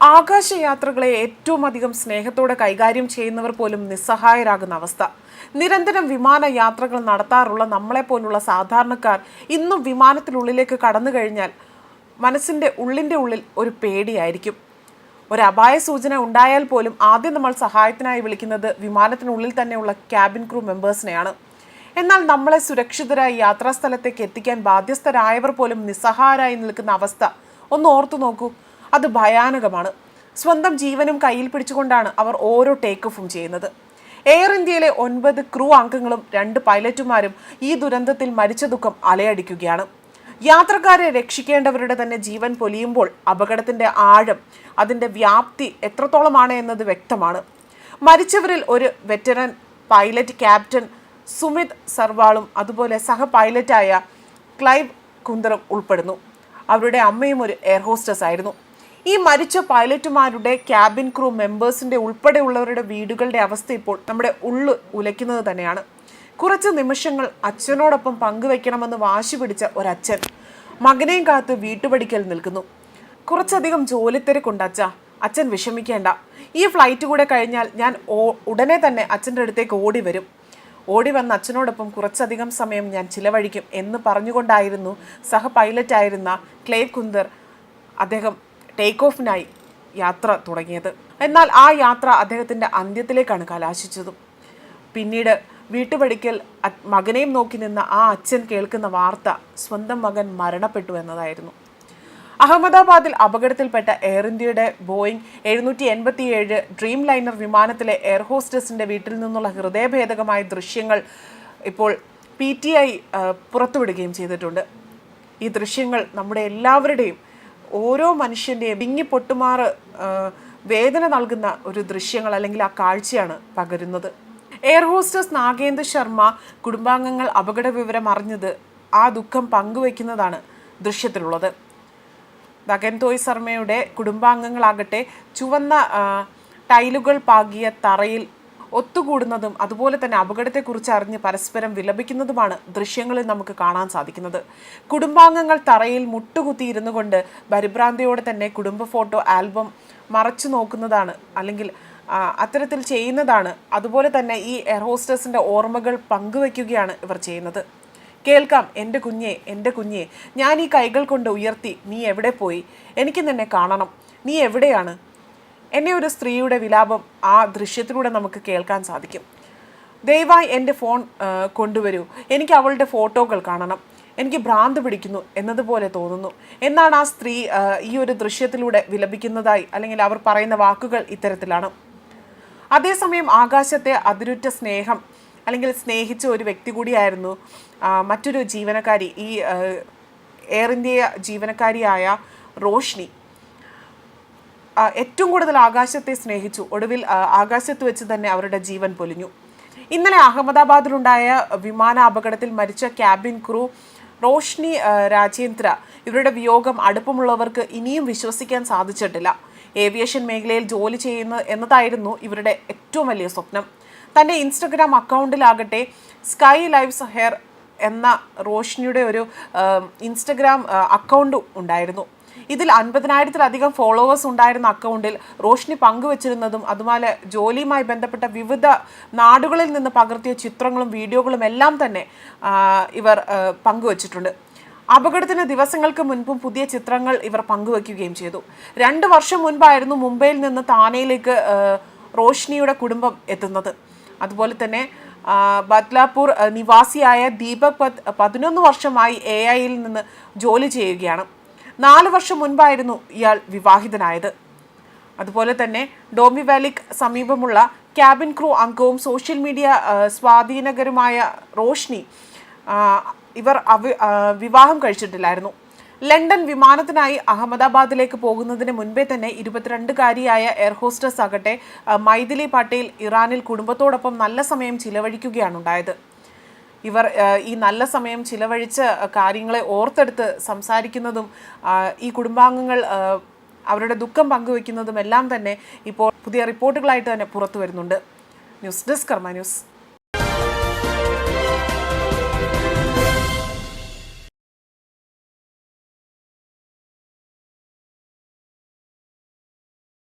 ആകാശയാത്രകളെ ഏറ്റവും അധികം സ്നേഹത്തോടെ കൈകാര്യം ചെയ്യുന്നവർ പോലും നിസ്സഹായരാകുന്ന അവസ്ഥ. നിരന്തരം വിമാന യാത്രകൾ നടത്താറുള്ള നമ്മളെപ്പോലുള്ള സാധാരണക്കാർ ഇന്നും വിമാനത്തിനുള്ളിലേക്ക് കടന്നു കഴിഞ്ഞാൽ മനസ്സിന്റെ ഉള്ളിന്റെ ഉള്ളിൽ ഒരു പേടിയായിരിക്കും. ഒരു അപായ സൂചന ഉണ്ടായാൽ പോലും ആദ്യം നമ്മൾ സഹായത്തിനായി വിളിക്കുന്നത് വിമാനത്തിനുള്ളിൽ തന്നെയുള്ള ക്യാബിൻ ക്രൂ മെമ്പേഴ്സിനെയാണ്. എന്നാൽ നമ്മളെ സുരക്ഷിതരായി യാത്രാസ്ഥലത്തേക്ക് എത്തിക്കാൻ ബാധ്യസ്ഥരായവർ പോലും നിസ്സഹായരായി നിൽക്കുന്ന അവസ്ഥ. ഒന്ന് ഓർത്തു നോക്കൂ. അത് ഭയാനകമാണ്. സ്വന്തം ജീവനും കയ്യിൽ പിടിച്ചുകൊണ്ടാണ് അവർ ഓരോ ടേക്ക് ഓഫും ചെയ്യുന്നത്. എയർ ഇന്ത്യയിലെ ഒൻപത് ക്രൂ അംഗങ്ങളും രണ്ട് പൈലറ്റുമാരും ഈ ദുരന്തത്തിൽ മരിച്ച ദുഃഖം അലയടിക്കുകയാണ്. യാത്രക്കാരെ രക്ഷിക്കേണ്ടവരുടെ തന്നെ ജീവൻ പൊലിയുമ്പോൾ അപകടത്തിന്റെ ആഴം അതിന്റെ വ്യാപ്തി എത്രത്തോളമാണ് എന്നത് വ്യക്തമാണ്. മരിച്ചവരിൽ ഒരു വെറ്ററൻ പൈലറ്റ് ക്യാപ്റ്റൻ സുമിത് സർവാളും അതുപോലെ സഹ പൈലറ്റായ ക്ലൈവ് കുന്ദറും ഉൾപ്പെടുന്നു. അവരുടെ അമ്മയും ഒരു എയർ ഹോസ്റ്റസ് ആയിരുന്നു. ഈ മരിച്ച പൈലറ്റുമാരുടെ ക്യാബിൻ ക്രൂ മെമ്പേഴ്സിന്റെ ഉൾപ്പെടെയുള്ളവരുടെ വീടുകളുടെ അവസ്ഥ ഇപ്പോൾ നമ്മുടെ ഉള്ളു ഉലയ്ക്കുന്നത് തന്നെയാണ്. കുറച്ച് നിമിഷങ്ങൾ അച്ഛനോടൊപ്പം പങ്കുവെക്കണമെന്ന് വാശി പിടിച്ച ഒരച്ഛൻ മകനെയും കാത്ത് വീട്ടുപടിക്കൽ നിൽക്കുന്നു. കുറച്ചധികം ജോലിത്തിരക്കുണ്ട് അച്ഛ. അച്ഛൻ വിഷമിക്കേണ്ട. ഈ ഫ്ലൈറ്റ് കൂടെ കഴിഞ്ഞാൽ ഞാൻ ഉടനെ തന്നെ അച്ഛന്റെ അടുത്തേക്ക് ഓടി വരും. ഓടി വന്ന അച്ഛനോടൊപ്പം കുറച്ചധികം സമയം ഞാൻ ചിലവഴിക്കും എന്ന് പറഞ്ഞുകൊണ്ടായിരുന്നു സഹ പൈലറ്റായിരുന്ന ക്ലേ കുന്ദർ അദ്ദേഹം ടേക്ക് ഓഫിനായി യാത്ര തുടങ്ങിയത്. എന്നാൽ ആ യാത്ര അദ്ദേഹത്തിന്റെ അന്ത്യത്തിലേക്കാണ് കലാശിച്ചതും. പിന്നീട് വീട്ടുപടിക്കൽ മകനെയും നോക്കി നിന്ന ആ അച്ഛൻ കേൾക്കുന്ന വാർത്ത സ്വന്തം മകൻ മരണപ്പെട്ടു എന്നതായിരുന്നു. അഹമ്മദാബാദിൽ അപകടത്തിൽപ്പെട്ട എയർ ഇന്ത്യയുടെ ബോയിങ് എഴുന്നൂറ്റി എൺപത്തിയേഴ് ഡ്രീം ലൈനർ വിമാനത്തിലെ എയർ ഹോസ്റ്റസിന്റെ വീട്ടിൽ നിന്നുള്ള ഹൃദയഭേദകമായ ദൃശ്യങ്ങൾ ഇപ്പോൾ പി ടി ഐ പുറത്തുവിടുകയും ചെയ്തിട്ടുണ്ട്. ഈ ദൃശ്യങ്ങൾ നമ്മുടെ എല്ലാവരുടെയും ഓരോ മനുഷ്യന്റെയും വിങ്ങി പൊട്ടുമാറ് വേദന നൽകുന്ന ഒരു ദൃശ്യങ്ങൾ അല്ലെങ്കിൽ ആ കാഴ്ചയാണ് പകരുന്നത്. എയർ ഹോസ്റ്റസ് നാഗേന്ദ്ര ശർമ്മ കുടുംബാംഗങ്ങൾ അപകട വിവരം അറിഞ്ഞത് ആ ദുഃഖം പങ്കുവയ്ക്കുന്നതാണ് ദൃശ്യത്തിലുള്ളത്. ദഗൻതോയ് ശർമ്മയുടെ കുടുംബാംഗങ്ങളാകട്ടെ ചുവന്ന ടൈലുകൾ പാകിയ തറയിൽ ഒത്തുകൂടുന്നതും അതുപോലെ തന്നെ അപകടത്തെക്കുറിച്ച് അറിഞ്ഞ് പരസ്പരം വിലപിക്കുന്നതുമാണ് ദൃശ്യങ്ങളിൽ നമുക്ക് കാണാൻ സാധിക്കുന്നത്. കുടുംബാംഗങ്ങൾ തറയിൽ മുട്ടുകുത്തി ഇരുന്നു കൊണ്ട് പരിഭ്രാന്തിയോടെ തന്നെ കുടുംബ ഫോട്ടോ ആൽബം മറച്ചു നോക്കുന്നതാണ് അല്ലെങ്കിൽ അത്തരത്തിൽ ചെയ്യുന്നതാണ്. അതുപോലെ തന്നെ ഈ എയർ ഹോസ്റ്റസിന്റെ ഓർമ്മകൾ പങ്കുവയ്ക്കുകയാണ് ഇവർ ചെയ്യുന്നത്. കേൾക്കാം എന്റെ കുഞ്ഞെ എന്റെ കുഞ്ഞെ ഞാൻ ഈ കൈകൾ കൊണ്ട് ഉയർത്തി നീ എവിടെ പോയി? എനിക്ക് നിന്നെ കാണണം. നീ എവിടെയാണ്? എന്നെ ഒരു സ്ത്രീയുടെ വിലാപം ആ ദൃശ്യത്തിലൂടെ നമുക്ക് കേൾക്കാൻ സാധിക്കും. ദയവായി എന്റെ ഫോൺ കൊണ്ടുവരൂ. എനിക്ക് അവളുടെ ഫോട്ടോകൾ കാണണം. എനിക്ക് ഭ്രാന്ത് പിടിക്കുന്നു എന്നതുപോലെ തോന്നുന്നു. എന്നാണ് ആ സ്ത്രീ ഈ ഒരു ദൃശ്യത്തിലൂടെ വിലപിക്കുന്നതായി അല്ലെങ്കിൽ അവർ പറയുന്ന വാക്കുകൾ ഇത്തരത്തിലാണ്. അതേസമയം ആകാശത്തെ അതിരുറ്റ സ്നേഹം അല്ലെങ്കിൽ സ്നേഹിച്ച ഒരു വ്യക്തി കൂടിയായിരുന്നു മറ്റൊരു ജീവനക്കാരി. ഈ എയർ ഇന്ത്യ ജീവനക്കാരിയായ റോഷ്നി. ഏറ്റവും കൂടുതൽ ആകാശത്തെ സ്നേഹിച്ചു. ഒടുവിൽ ആകാശത്ത് വെച്ച് തന്നെ അവരുടെ ജീവൻ പൊലിഞ്ഞു. ഇന്നലെ അഹമ്മദാബാദിലുണ്ടായ വിമാന അപകടത്തിൽ മരിച്ച ക്യാബിൻ ക്രൂ റോഷ്നി രാജേന്ദ്ര ഇവരുടെ വിയോഗം അടുപ്പമുള്ളവർക്ക് ഇനിയും വിശ്വസിക്കാൻ സാധിച്ചിട്ടില്ല. ഏവിയേഷൻ മേഖലയിൽ ജോലി ചെയ്യുന്ന എന്നതായിരുന്നു ഇവരുടെ ഏറ്റവും വലിയ സ്വപ്നം. തന്റെ ഇൻസ്റ്റഗ്രാം അക്കൗണ്ടിലാകട്ടെ സ്കൈ ലൈവ്സ് ഹെയർ എന്ന റോഷ്നിയുടെ ഒരു ഇൻസ്റ്റഗ്രാം അക്കൗണ്ട് ഉണ്ടായിരുന്നു. ഇതിൽ അൻപതിനായിരത്തിലധികം ഫോളോവേഴ്സ് ഉണ്ടായിരുന്ന അക്കൗണ്ടിൽ റോഷ്നി പങ്കുവച്ചിരുന്നതും അതുപോലെ ജോലിയുമായി ബന്ധപ്പെട്ട വിവിധ നാടുകളിൽ നിന്ന് പകർത്തിയ ചിത്രങ്ങളും വീഡിയോകളും എല്ലാം തന്നെ ഇവർ പങ്കുവച്ചിട്ടുണ്ട്. അപകടത്തിന് ദിവസങ്ങൾക്ക് മുൻപും പുതിയ ചിത്രങ്ങൾ ഇവർ പങ്കുവയ്ക്കുകയും ചെയ്തു. രണ്ട് വർഷം മുൻപായിരുന്നു മുംബൈയിൽ നിന്ന് താനയിലേക്ക് റോഷ്നിയുടെ കുടുംബം എത്തുന്നത്. അതുപോലെ തന്നെ ബദ്ലാപൂർ നിവാസിയായ ദീപക് പത് പതിനൊന്ന് വർഷമായി എ ഐയിൽ നിന്ന് ജോലി ചെയ്യുകയാണ്. നാല് വർഷം മുൻപായിരുന്നു ഇയാൾ വിവാഹിതനായത്. അതുപോലെ തന്നെ ഡോമി വാലിക്ക് സമീപമുള്ള ക്യാബിൻ ക്രൂ അംഗവും സോഷ്യൽ മീഡിയ സ്വാധീനകരുമായ റോഷ്നി ഇവർ വിവാഹം കഴിച്ചിട്ടില്ലായിരുന്നു. ലണ്ടൻ വിമാനത്തിനായി അഹമ്മദാബാദിലേക്ക് പോകുന്നതിന് മുൻപേ തന്നെ ഇരുപത്തിരണ്ടുകാരിയായ എയർ ഹോസ്റ്റസ് ആകട്ടെ മൈഥിലി പട്ടേൽ ഇറാനിൽ കുടുംബത്തോടൊപ്പം നല്ല സമയം ചിലവഴിക്കുകയാണ് ഉണ്ടായത് ഇവർ ഈ നല്ല സമയം ചിലവഴിച്ച് കാര്യങ്ങളെ ഓർത്തെടുത്ത് സംസാരിക്കുന്നതും ഈ കുടുംബാംഗങ്ങൾ അവരുടെ ദുഃഖം പങ്കുവെക്കുന്നതും എല്ലാം തന്നെ ഇപ്പോൾ പുതിയ റിപ്പോർട്ടുകളായിട്ട് തന്നെ പുറത്തു വരുന്നുണ്ട്. News desk Karma news.